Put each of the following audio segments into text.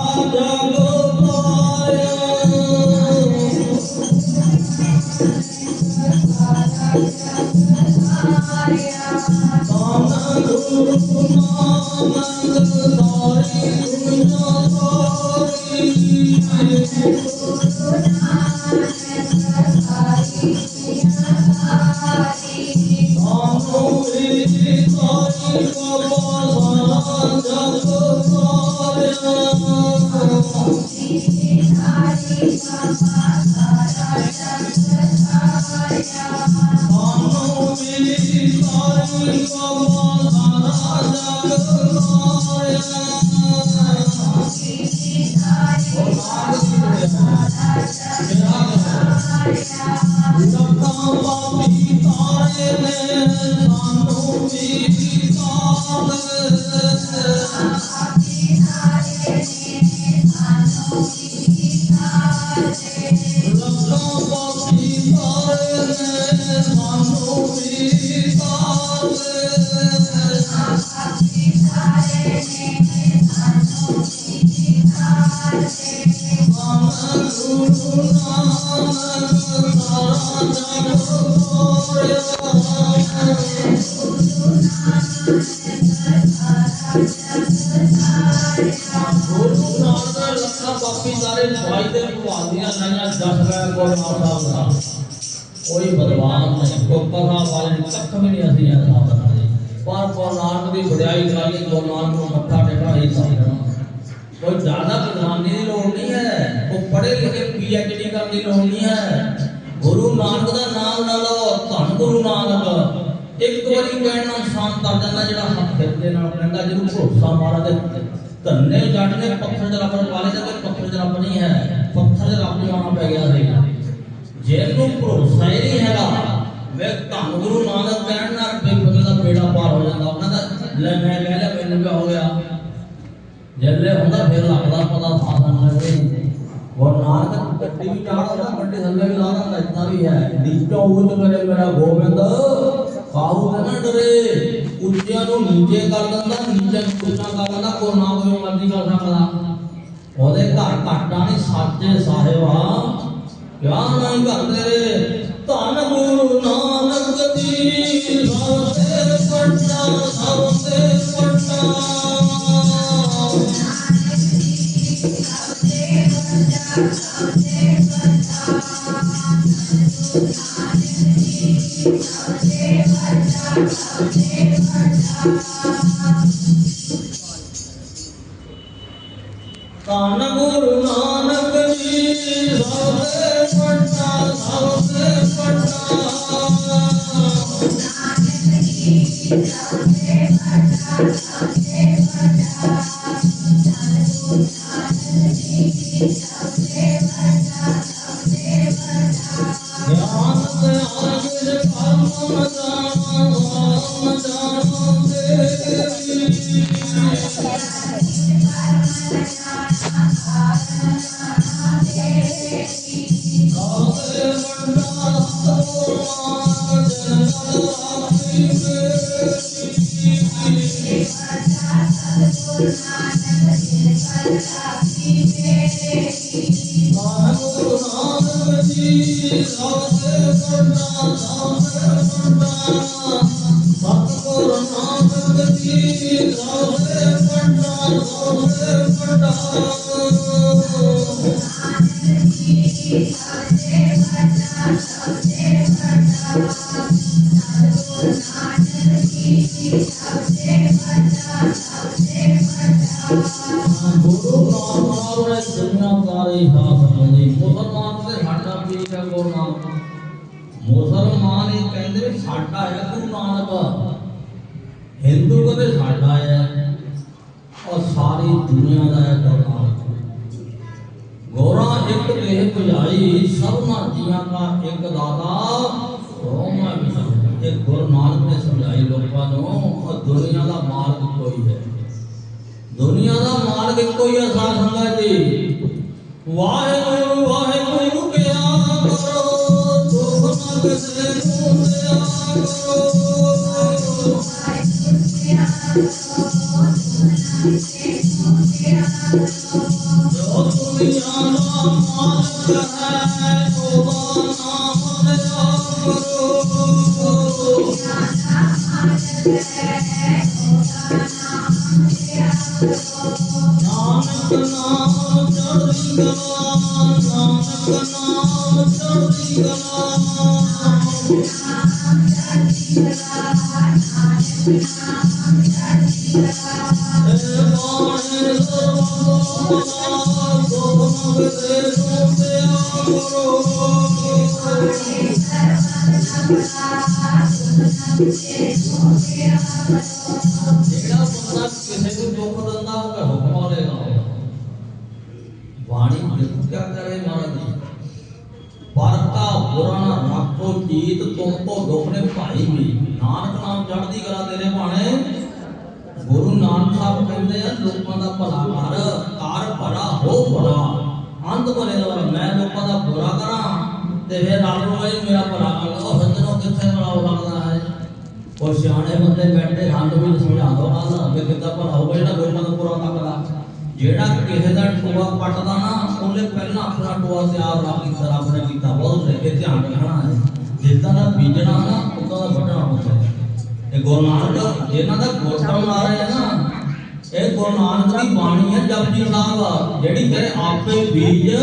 i'm Gopal ਦੀਆਂ ਲਾਈਆਂ ਦੱਸ ਰਿਹਾ ਕੋਲ ਸਾਹਿਬ ਦਾ ਕੋਈ ਬਦਲਾਅ ਨਹੀਂ ਕੋਈ ਪਤਾ ਵਾਲੇ ਨੂੰ ਕੱਖ ਵੀ ਨਹੀਂ ਅਸੀਂ ਇਹ ਸਾਥ ਨਾਲ ਪਰ ਕੋ ਨਾਨਕ ਦੀ ਵਡਿਆਈ ਕਰਾਈ ਕੋ ਨਾਨਕ ਨੂੰ ਮੱਥਾ ਟੇਕਣਾ ਹੀ ਸਮਝਣਾ ਕੋਈ ਜ਼ਿਆਦਾ ਵਿਦਵਾਨੀ ਦੀ ਲੋੜ ਨਹੀਂ ਹੈ। ਉਹ ਪੜ੍ਹੇ ਲਿਖੇ ਪੀਐਚਡੀ ਕਰਨ ਦੀ ਲੋੜ ਨਹੀਂ ਹੈ। ਗੁਰੂ ਨਾਨਕ ਦਾ ਨਾਮ ਲੈ ਲਓ, ਧੰਨ ਗੁਰੂ ਨਾਨਕ। ਇੱਕ ਵਾਰੀ ਕਹਿਣ ਨਾਲ ਸ਼ਾਂਤ ਕਰ ਜਾਂਦਾ ਜਿਹੜਾ ਹੱਥ ਫਿਰ ਦੇ ਨਾਲ ਕਹਿੰਦਾ ਜਿਹਨੂੰ ਭਰੋਸਾ ਮਾਰਾ ਤੇ ਧੰਨੇ ਜੱਟ ਨੇ, ਪੱਥਰ ਦੇ ਰੱਬ ਨੂੰ ਵਾਲੇ ਦਾ ਕੋਈ ਪੱਥਰ ਦੇ ਰੱਬ ਨਹੀਂ ਹੈ। ਪੱਥਰ ਦੇ ਰੱਬ ਨੂੰ ਆਉਣਾ ਪੈ ਗਿਆ ਸੀ। ਜਿਹਨੂੰ ਭਰੋਸਾ ਹੀ ਨਹੀਂ ਹੈਗਾ ਵੇ ਧੰਨ ਗੁਰੂ ਨਾਨਕ ਕਹਿਣ ਨਾਲ ਬੇ ਬੰਦੇ ਦਾ ਬੇੜਾ ਪਾਰ ਹੋ ਜਾਂਦਾ। ਉਹਨਾਂ ਦਾ ਲੈ ਮੈਂ ਕਹਿ ਲਿਆ ਮੈਨੂੰ ਕਿਆ ਹੋ ਗਿਆ? ਜੱਲੇ ਹੁੰਦਾ, ਫਿਰ ਲੱਗਦਾ ਪਤਾ ਸਾਧਨ ਲੱਗੇ ਉਹ ਨਾਨਕ ਗੱਡੀ ਵੀ ਚਾੜਦਾ ਗੱਡੀ ਥੱਲੇ ਵੀ ਲਾ ਦਿੰਦਾ ਇਤਨਾ ਵੀ ਹੈ। ਨੀਚੋਂ ਉੱਚ ਕਰੇ ਮੇਰਾ ਗੋਬਿੰਦ ਕਾਹੂ ਤੇ ਨਾ ਡਰੇ। ਉੱਚਿਆਂ ਨੂੰ ਨੀਚੇ ਕਰ ਦਿੰਦਾ, ਨੀਚੇ ਨੂੰ ਉੱਚਾ ਕਰ ਦਿੰਦਾ ਕੋ ਨਾ ਕੋਈ ਮਰਜ਼ੀ ਕਰ ਸਕਦਾ ਉਹਦੇ ਘਰ ਘਾਟਾ ਨਹੀਂ ਸੱਚੇ ਸਾਹਿਬਾ। ਕਿਆ ਨਹੀਂ ਕਰਦੇ ਧੰਨ ਗੁਰੂ ਨਾਨਕ ਜੀ ਸੋਤੇ ਪਟਨਾ ਸੋਤੇ। ਪਟਨਾ ਧੰਨ ਗੁਰੂ ਨਾਨਕ ਜੀ ਸੋਤੇ Oh, ਦੁਨੀਆ ਦਾ ਮਾਰਗ ਇੱਕੋ ਹੀ ਆ ਸਾਧ ਸੰਗਤ ਜੀ। ਵਾਹਿਗੁਰੂ ਸਰਬੰਗ ਗੋਬਿੰਦ ਦੇ ਸੋਤੇ ਜਿਹੜਾ ਬੰਦਾ ਕਿਸੇ ਨੂੰ ਦੁੱਖ ਦਿੰਦਾ ਉਹਦਾ ਹੁਕਮ ਆਲੇਗਾ ਬਾਣੀ ਦੇਖੋ ਕਿਆ ਕਰੇ ਮਹਾਰਾਜ ਜੀ ਪਰ ਕਾ ਬੁਰਾ ਨਾ ਰੱਖੋ ਚੀਤ ਤੁਮ ਕੋ ਦੁਖਨੇ ਭਾਈ ਵੀ ਨਾਨਕ ਨਾਮ ਚੜ੍ਹਦੀ ਕਲਾ ਤੇਰੇ ਭਾਣੇ ਗੁਰੂ ਨਾਨਕ ਸਾਹਿਬ ਕਹਿੰਦੇ ਆ ਲੋਕਾਂ ਦਾ ਭਲਾ ਕਰ ਕਾਰ ਭਲਾ ਹੋ ਭਲਾ ਅੰਤ ਭਲੇ ਦਾ ਮੈਂ ਲੋਕਾਂ ਦਾ ਬੁਰਾ ਕਰਾਂ ਤੇ ਫਿਰ ਰੱਬ ਨੂੰ ਕਹੇ ਮੇਰਾ ਭਲਾ ਕਰ ਉਹ ਸੱਜਣੋਂ ਕਿੱਥੇ ਭਲਾ ਹੋ ਸਕਦਾ ਹੈ? ਉਹ ਸਿਆਣੇ ਬੰਦੇ ਬੈਠੇ ਸਾਨੂੰ ਵੀ ਸਮਝਾ ਦੋ ਗੱਲ ਕਿ ਕਿੱਦਾਂ ਭਲਾ ਹੋਊਗਾ ਜਿਹੜਾ ਲੋਕਾਂ ਦਾ ਬੁਰਾ ਤੱਕਦਾ ਜਿਹੜਾ ਕਿਸੇ ਦਾ ਟੋਆ ਪੱਟਦਾ ਨਾ, ਉਹਨੇ ਪਹਿਲਾਂ ਆਪਣਾ ਟੋਆ ਤਿਆਰ ਰੱਖ ਕੀਤਾ ਰੱਬ ਨੇ ਕੀਤਾ। ਬਹੁਤ ਲੈ ਕੇ ਧਿਆਨ ਰੱਖਣਾ ਹੈ। ਜਿੱਦਾਂ ਦਾ ਬੀਜਣਾ ਨਾ, ਉਦਾਂ ਦਾ ਵੱਢਣਾ ਹੁੰਦਾ ਹੈ। ਇਹ ਗੁਰੂ ਨਾਨਕ ਜਿਨ੍ਹਾਂ ਦਾ ਗੁਰਪੁਰਬ ਆ ਰਿਹਾ ਹੈ ਨਾ, ਇਹ ਗੁਰੂ ਨਾਨਕ ਦੀ ਬਾਣੀ ਹੈ ਜਪਜੀ ਸਾਹਿਬ। ਜਿਹੜੀ ਤੇਰੇ ਆਪੇ ਬੀਜ,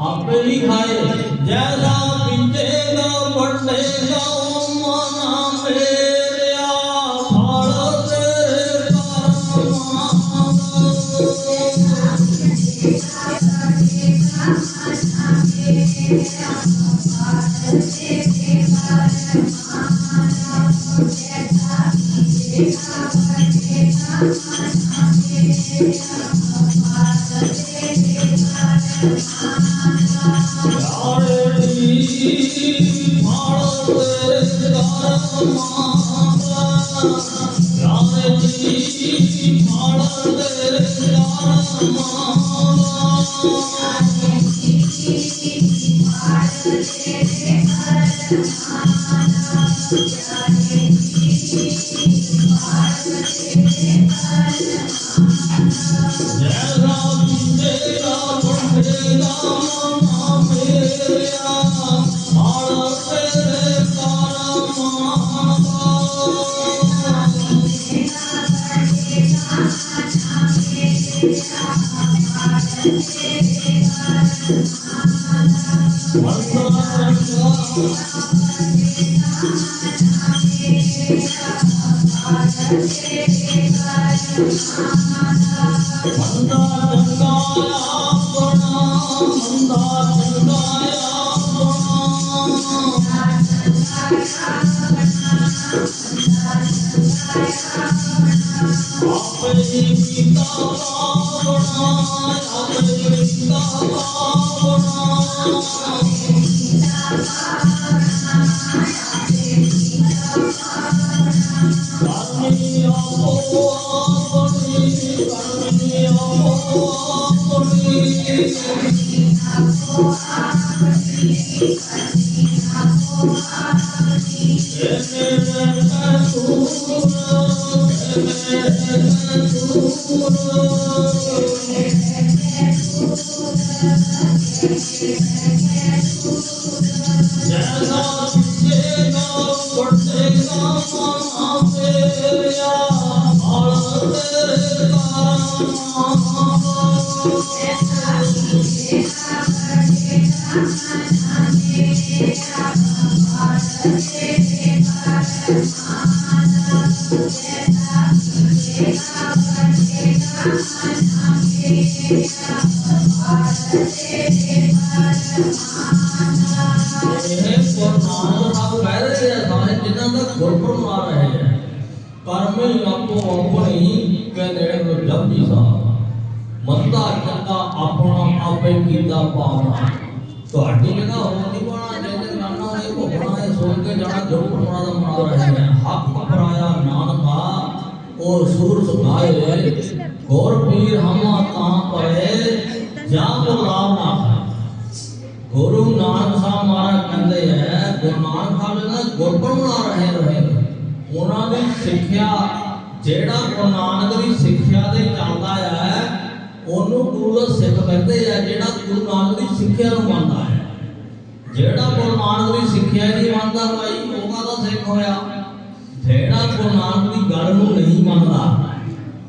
ਆਪੇ ਹੀ ਖਾਏ। ਜੈਸਾ ਬੀਜੇਗਾ ਵੱਢੇਗਾ ਉਹ ਜੈਸਾ ਬੀਜੇਗਾ ਇਹ ਗੁਰਨਾਮ ਸਾਹਿਬ ਕਹਿ ਰਹੇ ਆ ਸਾਰੇ ਜਿਨ੍ਹਾਂ ਦਾ ਗੁਰਪੁਰਬ ਮਨਾ ਰਹੇ ਆ ਕਰਮੇ ਆਪੋ ਆਪਣੀ ਕੇ ਨੇੜੇ ਨੂੰ ਜਪਜੀ ਸਾਹਿਬ ਮੰਦਾ ਚੰਗਾ ਆਪਣਾ ਆਪੇ ਕੀਤਾ ਪਾਵਨਾ ਤੁਹਾਡੀ ਜਗ੍ਹਾ ਹੋਰ ਨਹੀਂ ਪਾਣਾ ਜਿਹਦੇ ਨਾਨਾ ਨੇ ਭੋਗਣਾ ਇਹ ਸੋਚ ਕੇ ਜਾਣਾ ਗੁਰਪੁਰਬ ਮਨਾ ਦਾ ਮਨਾ ਰਹੇ ਆ ਹੱਕ ਪਰਾਇਆ ਨਾਨਕਾ ਔਰ ਸੂਰ ਸੁਭਾਏ ਗੌਰ ਪੀਰ ਹਮਾ ਤਾਂ ਪਰੇ ਜਾਂ ਗੁਲਾਮ ਨਾ ਖਾਏ ਗੁਰੂ ਨਾਨਕ ਸਾਹਿਬ ਮਹਾਰਾਜ ਕਹਿੰਦੇ ਹੈ ਗੁਰੂ ਨਾਨਕ ਸਾਹਿਬ ਨੇ ਗੁਰਪੁਰਬ ਮਨਾ ਰਹੇ ਰਹੇ ਉਹਨਾਂ ਦੀ ਸਿੱਖਿਆ, ਜਿਹੜਾ ਗੁਰੂ ਨਾਨਕ ਦੀ ਸਿੱਖਿਆ ਦੇ ਚੱਲਦਾ ਹੈ, ਉਹਨੂੰ ਗੁਰੂ ਦਾ ਸਿੱਖ ਕਹਿੰਦੇ ਆ, ਜਿਹੜਾ ਗੁਰੂ ਨਾਨਕ ਦੀ ਸਿੱਖਿਆ ਨੂੰ ਮੰਨਦਾ ਹੈ। ਜਿਹੜਾ ਗੁਰੂ ਨਾਨਕ ਦੀ ਸਿੱਖਿਆ ਹੀ ਨਹੀਂ ਮੰਨਦਾ ਭਾਈ, ਉਹ ਕਾਹਦਾ ਸਿੱਖ ਹੋਇਆ? ਜਿਹੜਾ ਗੁਰੂ ਨਾਨਕ ਦੀ ਗੱਲ ਨੂੰ ਨਹੀਂ ਮੰਨਦਾ।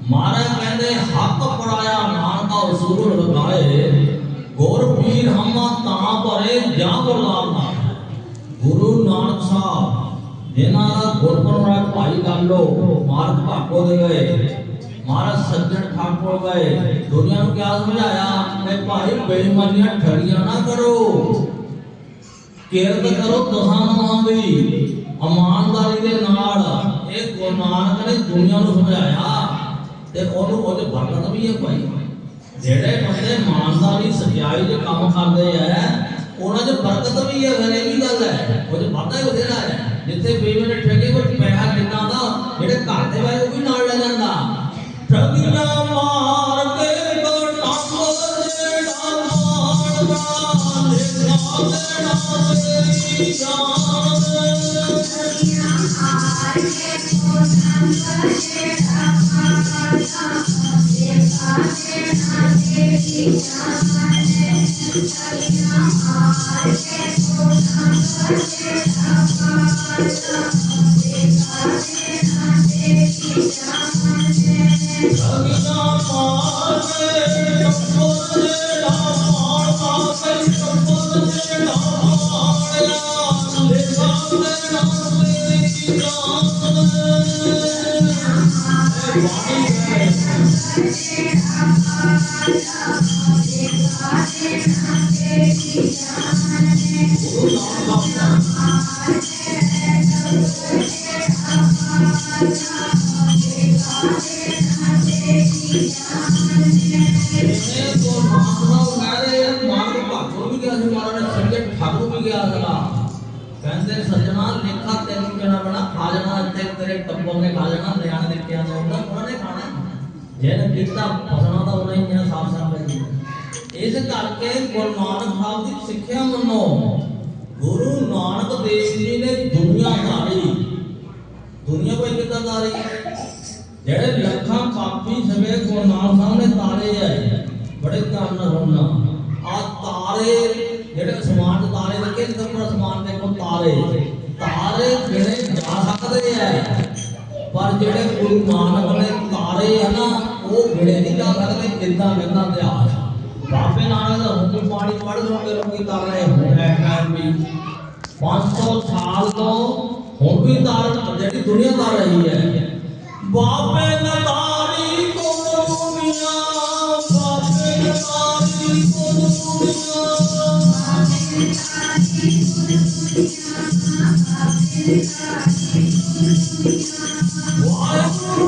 ਮਹਾਰਾਜ ਕਹਿੰਦੇ, ਹੱਕ ਪੜਾਇਆ ਨਾਨਕਾ ਉਸੂਲ ਲਗਾਏ ਗੁਰ ਪੀਰ ਹਮਾ ਤਾਂ ਭਰੇ ਜਾਂ ਗੁਰਦਾਰ ਦਾ ਗੁਰੂ ਨਾਨਕ ਸਾਹਿਬ ਜਿਨ੍ਹਾਂ ਦਾ ਗੁਰਪੁਰਬ ਭਾਈ ਗਾਲੋ ਮਾਰਗ ਭਾਗੋ ਦੇ ਗਏ, ਮਹਾਰਾਜ ਸੱਜਣ ਠਾਕੁਰ ਗਏ, ਦੁਨੀਆ ਨੂੰ ਕਿਆ ਸਮਝਾਇਆ? ਕਿ ਭਾਈ ਬੇਈਮਾਨੀਆਂ ਠੜੀਆਂ ਨਾ ਕਰੋ। ਕਿਰਤ ਕਰੋ ਦਸਾਂ ਨਾਮਾਂ ਦੀ, ਇਮਾਨਦਾਰੀ ਦੇ ਨਾਲ। ਇਹ ਗੁਰੂ ਨਾਨਕ ਨੇ ਦੁਨੀਆ ਨੂੰ ਸਮਝਾਇਆ, ਤੇ ਉਹਨੂੰ ਉਹਦੇ ਬਰਕਤ ਵੀ ਹੈ ਭਾਈ। ਜਿਹੜੇ ਬੰਦੇ ਇਮਾਨਦਾਰੀ, ਸਚਾਈ ਦੇ ਕੰਮ ਕਰਦੇ ਆ ਉਹਨਾਂ 'ਚ ਬਰਕਤ ਵੀ ਹੈ ਫਿਰ ਇਹ ਵੀ ਗੱਲ ਹੈ। ਉਹਦੇ ਵਾਧਾ ਹੀ ਬਥੇਰਾ ਹੈ। ਜਿੱਥੇ ਬੇਈਮਾਨੀ ਠੱਗੇ ਕੋਈ ਪੈਸਾ ਕਿੰਨਾ ਜਾਨ ਇਹ ਤੋਂ ਮਾਨਵ ਕਹਿੰਦੇ ਮਾਨਵ ਭਾਗੋ ਵੀ ਗਿਆ ਸੀ ਮਹਾਰਾਜ ਨੇ ਸੰਜੇ ਜਿਹਨੇ ਕੀਤਾ ਫਸਣਾ ਤਾਂ ਉਹਨਾਂ ਹੀ ਜਿਹੜਾ ਸਾਫ਼ ਸਾਫ਼ ਹੈ ਇਸ ਕਰਕੇ ਗੁਰੂ ਨਾਨਕ ਸਾਹਿਬ ਦੀ ਸਿੱਖਿਆ ਮੰਨੋ, ਗੁਰੂ ਨਾਨਕ ਦੇਵ ਜੀ ਨੇ ਦੁਨੀਆ ਧਾਰੀ ਦੁਨੀਆ ਕੋਈ ਕਿੱਦਾਂ ਧਾਰੀ ਜਿਹੜੇ ਲੱਖਾਂ ਪਾਪੀ ਸਵੇ ਗੁਰੂ ਨਾਨਕ ਸਾਹਿਬ ਨੇ ਤਾਰੇ ਆਏ, ਬੜੇ ਧਿਆਨ ਨਾਲ ਸੁਣਨਾ ਆ ਤਾਰੇ, ਜਿਹੜੇ ਅਸਮਾਨ ਦੇ ਤਾਰੇ ਲੱਗੇ ਜਿੱਦਾਂ ਪਰ ਅਸਮਾਨ ਦੇ ਕੋਲ ਤਾਰੇ। ਤਾਰੇ ਗਿਣੇ ਜਾ ਸਕਦੇ ਆ। ਪਰ ਜਿਹੜੇ ਗੁਰੂ ਨਾਨਕ ਨੇ ਤਾਰੇ ਆ ਨਾ, ਉਹ ਗਿਣੇ ਨਹੀਂ ਜਾ ਸਕਦੇ, ਕਿੱਦਾਂ ਕਹਿੰਦਾ ਇਤਿਹਾਸ ਬਾਬੇ ਨਾਨਕ ਦਾ ਹੁਕਮ ਪਾਣੀ ਪੜ੍ਹ ਲੋਗੇ ਲੋਕੀ ਤਾਰ ਰਹੇ ਹੁਣ ਵੀ 500 ਸਾਲ ਤੋਂ ਹੁਣ ਵੀ ਤਾਰ ਜਿਹੜੀ ਦੁਨੀਆ ਤਾਰ ਰਹੀ ਹੈ। ਬਾਬੇ ਨਦਾਰੀ ਕੋ ਦੁਨੀਆ ਬਾਬੇ ਨਦਾਰੀ ਕੋ ਦੁਨੀਆ ਵਾਹਿਗੁਰੂ ਨਾਮ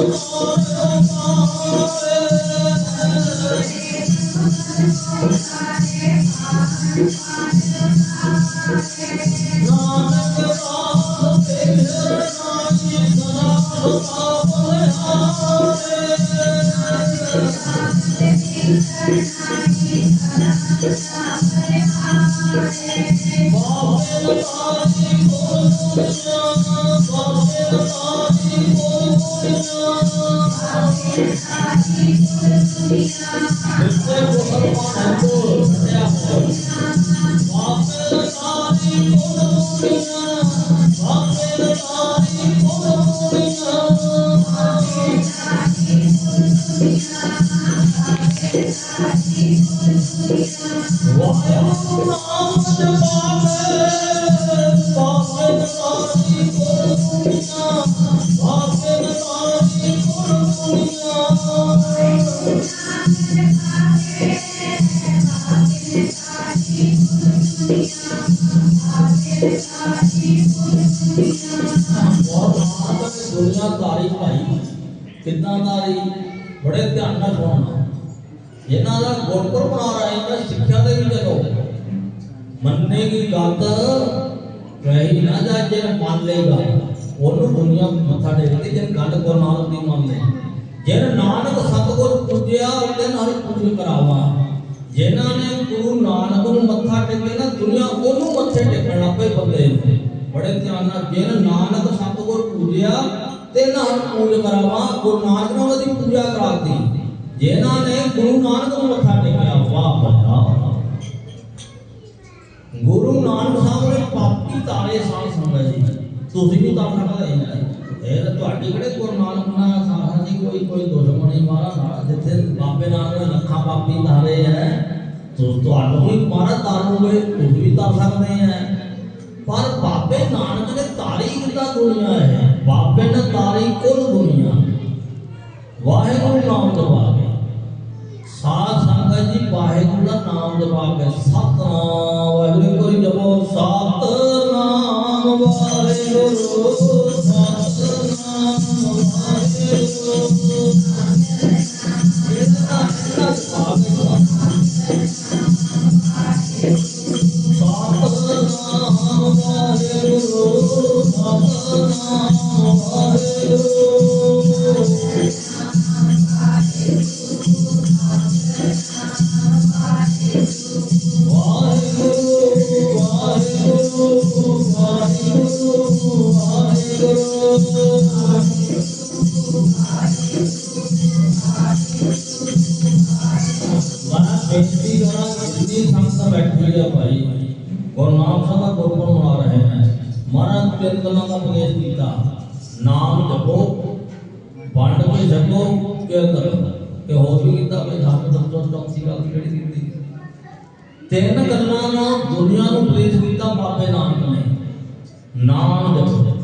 ਵਾਹਿਗੁਰੂ ਨਾਮ ਜੇ ਨਾਨਕ ਸਤਗੁਰ ਪੂਜਿਆ, ਉਹਦੇ ਨਾਲ ਪੂਜ ਕਰਾਵਾ। ਜਿਨ੍ਹਾਂ ਨੇ ਗੁਰੂ ਨਾਨਕ ਨੂੰ ਮੱਥਾ ਟੇਕੇ ਨਾ, ਦੁਨੀਆ ਉਹਨੂੰ ਮੱਥੇ ਟੇਕਣ ਲੱਗ ਪਈ ਬੰਦੇ ਨੂੰ। ਬੜੇ ਧਿਆਨ ਨਾਲ ਜੇ ਨਾਨਕ ਸਤਗੁਰ ਪੂਜਿਆ, ਤੇ ਨਾਲ ਪੂਜ ਕਰਾਵਾ, ਗੁਰੂ ਨਾਨਕ ਨੇ ਉਹਦੀ ਪੂਜਾ ਕਰਾਤੀ। ਜਿਨ੍ਹਾਂ ਨੇ ਗੁਰੂ ਨਾਨਕ ਨੂੰ ਮੱਥਾ ਟੇਕਿਆ, ਵਾਹ ਵਾਹ ਗੁਰੂ ਨਾਨਕ ਸਾਹਿਬ ਨੇ ਪਾਪੀ ਤਾਰੇ ਸਾਹ ਸੁਣਦਾ ਜੀ ਤੁਸੀਂ ਵੀ ਤਾਂ ਖੜਾ ਹੈ ਇਹ ਤਾਂ ਤੁਹਾਡੀ ਕਿਹੜੇ ਗੁਰੂ ਨਾਨਕ ਨਾਲ ਸਾਹਾਂ ਕੋਈ ਕੋਈ ਦੁਸ਼ਮਣੀ ਮਾਰਾ ਨਾਲ ਜਿੱਥੇ ਬਾਬੇ ਨਾਨਕ ਲੱਖਾਂ ਪਾਪੀ ਤਾਰੇ ਹੈ ਤੋ ਤੁਹਾਨੂੰ ਵੀ ਮਾਰਾ ਤਾਰੂਗੇ ਤੁਸੀਂ ਵੀ ਤਾਂ ਸਕਦੇ ਹੈ ਪਰ ਬਾਬੇ ਨਾਨਕ ਨੇ ਤਾਰੀ ਕਿੱਦਾਂ ਦੁਨੀਆ ਹੈ? ਬਾਬੇ ਨੇ ਤਾਰੀ ਕੁੱਲ ਦੁਨੀਆ। ਵਾਹਿਗੁਰੂ ਨਾਮ ਦਵਾ ਕੇ। ਸਾਧ ਸੰਗਤ ਜੀ, ਵਾਹਿਗੁਰੂ ਦਾ ਨਾਮ ਦਵਾ ਕੇ ਸਤਨਾਮ ਵਾਹ ਬੇਨਤੀ ਕਰਾਂ ਜਿੰਨੀ ਸੰਗਤ ਬੈਠੀ ਹੈ ਭਾਈ ਗੁਰੂ ਨਾਮ ਸਾਹਿਬ ਦਾ ਗੁਰਪੁਰਬ ਮਨਾ ਰਹੇ ਹਨ ਮਹਾਰਾਜ ਤਿੰਨ ਗੱਲਾਂ ਦਾ ਉਪਦੇਸ਼ ਕੀਤਾ ਨਾਮ ਜਪੋ ਵੰਡ ਕੇ ਜਪੋ ਕਿ ਕਰੋ ਤੇ ਹੋਰ ਵੀ ਕੀਤਾ ਭਾਈ ਧਰਮ ਦਸਤੋ ਚੌਥੀ ਗੱਲ ਕਿਹੜੀ ਕੀਤੀ ਤਿੰਨ ਗੱਲਾਂ ਨਾਲ ਦੁਨੀਆ ਨੂੰ ਉਪਦੇਸ਼ ਕੀਤਾ ਬਾਬੇ ਨਾਨਕ ਨੇ ਨਾਮ ਜਪੋ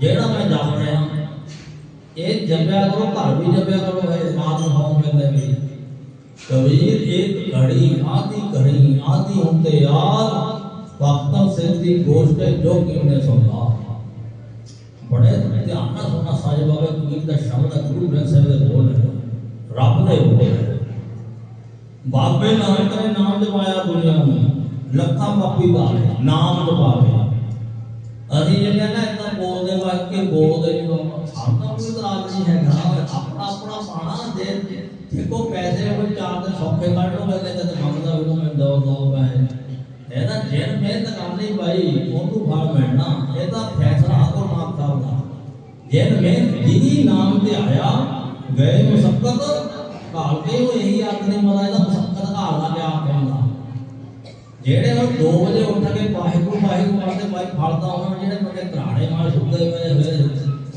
ਜਿਹੜਾ ਮੈਂ ਜਪ ਰਿਹਾ ਇਹ ਜਪਿਆ ਕਰੋ ਘਰ ਵੀ ਜਪਿਆ ਕਰੋ ਇਹ ਆਤਮ ਹਉ ਕਹਿੰਦੇ ਵੀ ਕਬੀਰ ਇੱਕ ਘੜੀ ਆਦੀ ਘੜੀ ਆਦੀ ਹੁੰਦੇ ਯਾਰ ਵਕਤਾਂ ਸਿੱਧੀ ਗੋਸ਼ਟ ਹੈ ਜੋ ਕਿ ਉਹਨੇ ਧਿਆਨ ਨਾਲ ਸੁਣਾ ਸਾਜੇ ਬਾਬਾ, ਕਬੀਰ ਦਾ ਸ਼ਬਦ ਹੈ, ਗੁਰੂ ਗ੍ਰੰਥ ਸਾਹਿਬ ਦੇ ਬੋਲ ਹੈ। ਰੱਬ ਦੇ ਬੋਲ ਹੈ। ਬਾਬੇ ਨਾਨਕ ਨੇ ਨਾਮ ਜਪਾਇਆ ਦੁਨੀਆ ਨੂੰ। ਲੱਖਾਂ ਪਾਪੀ ਬਾਰੇ ਨਾਮ ਜਪਾਵੇ ਅਸੀਂ ਜਿਹੜੇ ਨਾ ਇਦਾਂ ਬੋਲਦੇ ਵਾਕੇ ਬੋਲਦੇ ਨਹੀਂ ਲੋਕ ਸਾਡਾ ਕੋਈ ਇਤਰਾਜ਼ ਨਹੀਂ ਹੈਗਾ ਆਪਣਾ ਆਪਣਾ ਪਾਣਾ ਦੇ ਦੇਖੋ ਪੈਸੇ ਕੋਈ ਚਾਰ ਦੇ ਸੌਖੇ ਕੱਢ ਲੋ ਮੈਂ ਤੇ ਮੰਗਦਾ ਵੀ ਮੈਂ ਦੋ ਦੋ ਪੈਸੇ ਇਹਦਾ ਜੇਨ ਮਿਹਨਤ ਕਰਨੀ ਭਾਈ ਉਹਨੂੰ ਫਲ ਮਿਲਣਾ ਇਹਦਾ ਫੈਸਲਾ ਆਕੋ ਨਾਮ ਕਰਦਾ ਜੇਨ ਮਿਹਨਤ ਜਿਹਦੀ ਨਾਮ ਤੇ ਆਇਆ, ਗਏ ਮੁਸਕਤ ਕਾਲ ਉਹ ਇਹੀ ਆਖਦੇ ਮਦਾ ਇਹਦਾ ਮੁਸਕਤ ਘਾਲ ਲਿਆ ਕਹਿੰਦਾ ਜਿਹੜੇ ਹੁਣ 2 ਵਜੇ ਉੱਠ ਕੇ ਵਾਹਿਗੁਰੂ ਵਾਹਿਗੁਰੂ ਕਰਦੇ ਭਾਈ ਫਲਦਾ ਉਹਨਾਂ ਜਿਹੜੇ ਬੰਦੇ ਘਰਾੜੇ ਨਾਲ ਸੁੱਤੇ ਹੋਏ ਹੋਏ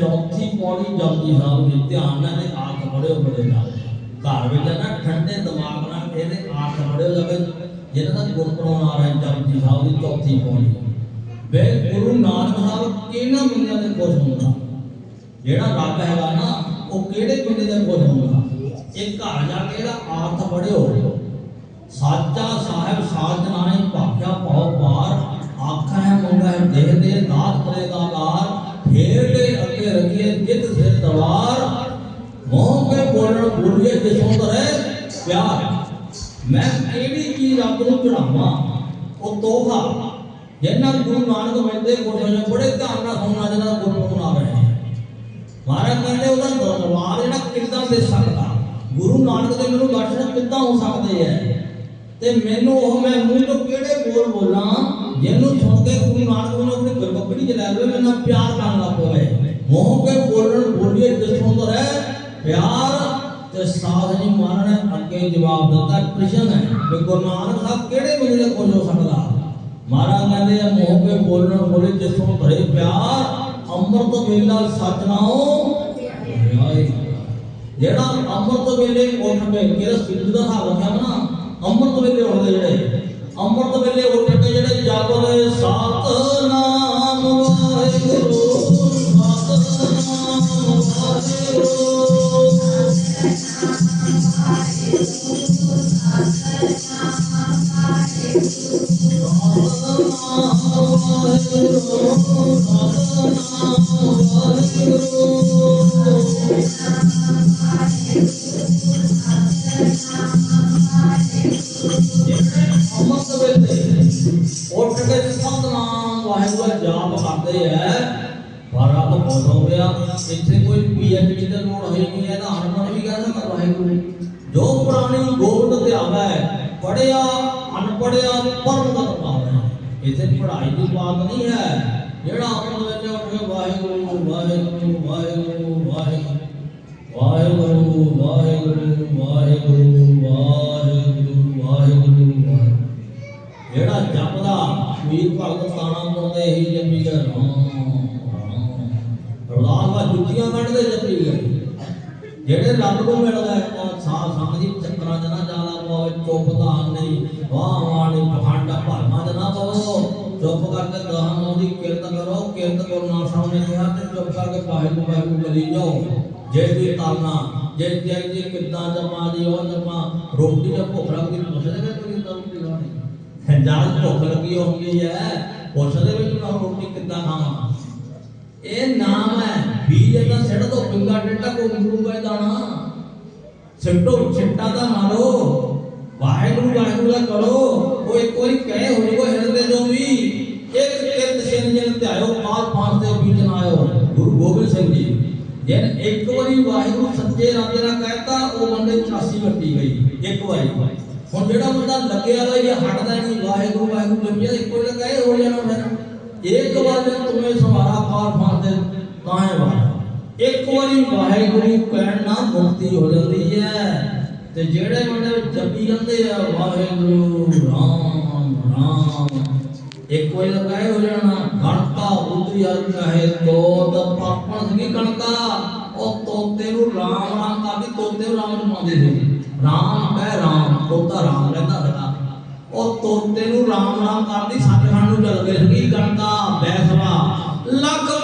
ਚੌਥੀ ਪੌੜੀ ਜਪਜੀ ਸਾਹਿਬ ਦੀ ਧਿਆਨ ਨਾਲ ਇਹ ਆਖ ਪੜਿਓ ਬੜੇਗਾ ਘਰ ਵਿੱਚ ਨਾ ਠੰਡੇ ਦਿਮਾਗ ਨਾਲ ਇਹਦੇ ਆਖ ਪੜਿਓ ਜਾਵੇ ਜਿਹਨਾਂ ਦਾ ਗੁਰਪੁਰਬ ਮਨਾ ਰਹੇ ਜਪਜੀ ਸਾਹਿਬ ਦੀ ਚੌਥੀ ਪੌੜੀ। ਵੇ ਗੁਰੂ ਨਾਨਕ ਸਾਹਿਬ, ਕਿਹਨਾਂ ਬੰਦਿਆਂ ਦੇ ਖੁਸ਼ ਹੁੰਦਾ? ਜਿਹੜਾ ਰੱਬ ਹੈਗਾ ਨਾ, ਉਹ ਕਿਹੜੇ ਬੰਦੇ ਦੇ ਖੁਸ਼ ਹੁੰਦਾ? ਇਹ ਘਰ ਜਾ ਕੇ ਇਹਦਾ ਆਰਥ ਪੜਿਓ ਸਾਚਾ ਸਾਹਿਬ ਸਾਚਨਾ ਭਾਖਿਆ ਪਾਉ ਪਾਰ ਮੋਹ ਕੇ ਬੋਲਣ ਬੁਰੀਏ ਜਿਸੋਂ ਪਿਆਰ ਮੈਂ ਕਿਹੜੀ ਚੀਜ਼ ਰੱਬ ਨੂੰ ਚੜਾਵਾਂ ਉਹ ਤੋਹਫਾ। ਜਿੰਨਾ ਗੁਰੂ ਨਾਨਕ ਮਿਲਦੇ ਕੋਲ ਬੜੇ ਧਿਆਨ ਨਾਲ ਸੁਣਨਾ ਜਿਹਨਾਂ ਗੁਰੂ ਨੂੰ ਆ ਰਹੇ ਮਹਾਰਾਜ ਕਹਿੰਦੇ, ਉਹਦਾ ਦਰਬਾਰ ਜਿਹੜਾ ਕਿੱਦਾਂ ਦੇ ਸਕਦਾ? ਗੁਰੂ ਨਾਨਕ ਦੇ ਮੈਨੂੰ ਦਰਸ਼ਨ ਕਿੱਦਾਂ ਹੋ ਸਕਦੇ ਐ? ਤੇ ਮੈਨੂੰ ਉਹ ਮੈਂ ਮੂੰਹ ਤੋਂ ਕਿਹੜੇ ਬੋਲ ਬੋਲਾਂ, ਜਿਹਨੂੰ ਸੁਣ ਕੇ ਗੁਰੂ ਨਾਨਕ ਮੈਨੂੰ ਆਪਣੀ ਗੁਰਬਖੜੀ ਚ ਲਵੇ ਮੈਨੂੰ ਪਿਆਰ ਕਰਨ ਲੱਗ ਪਵੇ ਮੋਹ ਕੇ ਬੋਲਣ ਬੋਲੀਏ ਜਿਸ ਸੁੰਦਰ ਹੈ ਪਿਆਰ ਤੇ ਸਾਧ ਜੀ ਮਹਾਰਾਜ ਅੱਗੇ ਜਵਾਬ ਦਿੱਤਾ ਪ੍ਰਸ਼ਨ ਹੈ ਕਿ ਗੁਰੂ ਸਾਹਿਬ ਕਿਹੜੇ ਬੰਦੇ ਖੁਸ਼ ਹੋ ਸਕਦਾ? ਮਹਾਰਾਜ ਕਹਿੰਦੇ ਆ, ਮੋਹ ਕੇ ਬੋਲਣ ਬੋਲੇ ਜਿਸੋਂ ਭਰੇ ਪਿਆਰ, ਅੰਮ੍ਰਿਤ ਵੇਲਾ ਸਚ ਜਿਹੜਾ ਅੰਮ੍ਰਿਤ ਵੇਲੇ ਉੱਠ ਕੇ ਕਿਹੜਾ ਸਿੱਧ ਦਾ ਹਿਸਾਬ ਰੱਖਿਆ ਨਾ, ਅੰਮ੍ਰਿਤ ਵੇਲੇ ਉੱਠਦੇ ਜਿਹੜੇ, ਅੰਮ੍ਰਿਤ ਵੇਲੇ ਉੱਠ ਕੇ ਜਿਹੜੇ ਜਪਦੇ ਸਤਨਾਮ ਵਾਹਿਗੁਰੂ। ਬਹੁਤ ਹੋ ਗਿਆ ਇੱਥੇ ਕੋਈ ਪੀਐਚਡੀ ਦੀ ਲੋੜ ਹੋਈ ਨਹੀਂ ਹੈ ਤਾਂ ਅਨਪੜ੍ਹ ਵੀ ਕਹਿ ਸਕਦਾ ਵਾਹਿਗੁਰੂ ਜੋ। ਪੁਰਾਣੀ ਗੋਬਿੰਦ ਧਿਆਵਾ ਪੜਿਆ ਅਨਪੜਿਆ ਪਰਮਗਤ ਪਾਵੈ ਇੱਥੇ ਪੜ੍ਹਾਈ ਦੀ ਬਾਤ ਨਹੀਂ ਹੈ। ਜਿਹੜਾ ਆਪਣੇ ਵਿੱਚ ਉੱਠ ਕੇ ਵਾਹਿਗੁਰੂ ਵਾਹਿਗੁਰੂ ਵਾਹਿਗੁਰੂ ਵਾਹਿਗੁਰੂ ਵਾਹਿਗੁਰੂ ਵਾਹਿਗੁਰੂ ਵਾਹਿਗੁਰੂ। ਵਾਹਿਗੁਰੂ ਵਾਹਿਗੁਰੂ ਜਿਹੜਾ ਜਪਦਾ ਵੀਰ ਭਗਤ ਤਾਣਾ ਪਾਉਂਦੇ ਹੀ ਜਪੀ ਗਏ ਰਾਮ ਜਿਹੜੇ ਰੱਬ ਨੂੰ ਮਿਲਦਾ ਹੈ, ਉਹ ਸਾਹ ਸੰਗ ਦੀ ਚੱਕਰਾਂ ਚ ਨਾ ਜਾਣਾ ਪਵੇ ਚੁੱਪ ਧਾਨ ਨਹੀਂ। ਵਾਹ ਵਾਹ, ਨਹੀਂ, ਪਖੰਡ ਭਰਮਾਂ ਚ ਨਾ ਪਵੋ। ਚੁੱਪ ਕਰਕੇ ਦਹਨ ਨੂੰ ਦੀ ਕਿਰਤ ਕਰੋ ਕਿਰਤ ਕਰੋ ਨਾ ਸਾਹਮਣੇ ਕਿਹਾ ਤੇ ਚੁੱਪ ਕਰਕੇ ਵਾਹਿਗੁਰੂ ਵਾਹਿਗੁਰੂ ਕਰੀ ਜਾਓ। ਜੇ ਵੀ ਤਰਨਾ, ਜੇ ਜੇ ਜੇ ਕਿੱਦਾਂ ਜਮਾ ਦੀ ਉਹ ਜਮਾ, ਰੋਟੀ ਤੇ ਭੁੱਖ ਲੱਗਦੀ ਪੁੱਛਦੇ ਵੇ ਕੋਈ ਤਾਂ ਰੋਟੀ ਖਾਣੀ ਜਦ ਭੁੱਖ ਲੱਗੀ ਹੁੰਦੀ ਹੈ ਪੁੱਛਦੇ ਵੀ ਤੂੰ ਰੋਟੀ ਕਿੱਦਾਂ ਖਾਵਾਂ। ਇਹ ਨਾਮ ਹੈ బీజంగా సెడతో తుంగాటెట్ట కొంగుడుగా దానా సెట్టో చెట్టా దా మారో వాయగురు వాయగురులా కరో ఓ కోరి కహే హోని కో हेल दे दो भी एक तीर्थ से जनते आयो पाल पांच से बीच ना आयो गुरु गोबिंद सिंह जी जन एक वारी वाहिगुरु सच्चे ਰਾਜੇ ਦਾ ਕਹਿਤਾ ਉਹ ਬੰਦੇ 84 ਵੱਟੀ ਗਈ ਇੱਕ ਵਾਰੀ ਹੁਣ ਜਿਹੜਾ ਬੰਦਾ ਲੱਗਿਆ ਹੋਇਆ ਇਹ ਹਟਦਾ ਨਹੀਂ ਵਾਹਿਗੁਰੂ ਵਾਹਿਗੁਰੂ ਲੱਗਿਆ ਇੱਕੋ ਹੀ ਲਗਾਏ ਹੋ ਜਾਣਾ ਫਿਰ ਇੱਕ ਵਾਰ ਮੈਂ ਤੁਮੇ ਸਵਾਰਾ ਪਾਰ ਫਾਰ ਦੇ ਹੈ ਵਾਰ ਇੱਕ ਵਾਰੀ ਵਾਹਿਗੁਰੂ ਕਹਿਣ ਨਾਲ ਮੁਕਤੀ ਹੋ ਜਾਂਦੀ ਹੈ। ਤੇ ਜਿਹੜੇ ਬੰਦੇ ਜਪੀ ਜਾਂਦੇ ਆ, ਵਾਹਿਗੁਰੂ, ਰਾਮ ਰਾਮ। ਇੱਕ ਵਾਰੀ ਲਗਾਏ ਹੋ ਜਾਣਾ। ਗਣਤਾ ਉਤਰੀ ਆ ਤੋਤ ਪਾਪਣ ਸੀ ਗਣਤਾ ਉਹ ਤੋਤੇ ਨੂੰ ਰਾਮ ਰਾਮ ਕਰਦੀ, ਤੋਤੇ ਨੂੰ ਰਾਮ ਰਮਾਉਂਦੇ ਸੀ। ਰਾਮ ਕਹਿ ਰਾਮ, ਤੋਤਾ ਰਾਮ ਰਹਿੰਦਾ ਸੀਗਾ। ਉਹ ਤੋਤੇ ਨੂੰ ਰਾਮ ਰਾਮ ਕਰਦੀ ਸੱਚਖੰਡ ਨੂੰ ਚੱਲ ਗਏ ਸੀ। ਗਣਤਾ ਬੈਸਵਾ। ਲੱਖ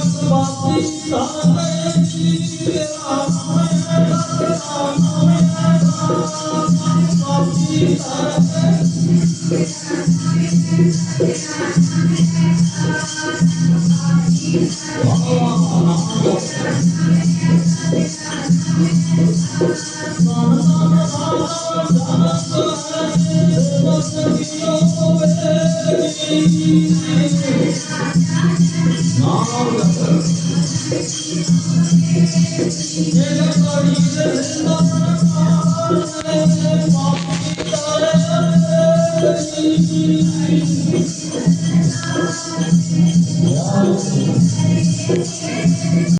Swastika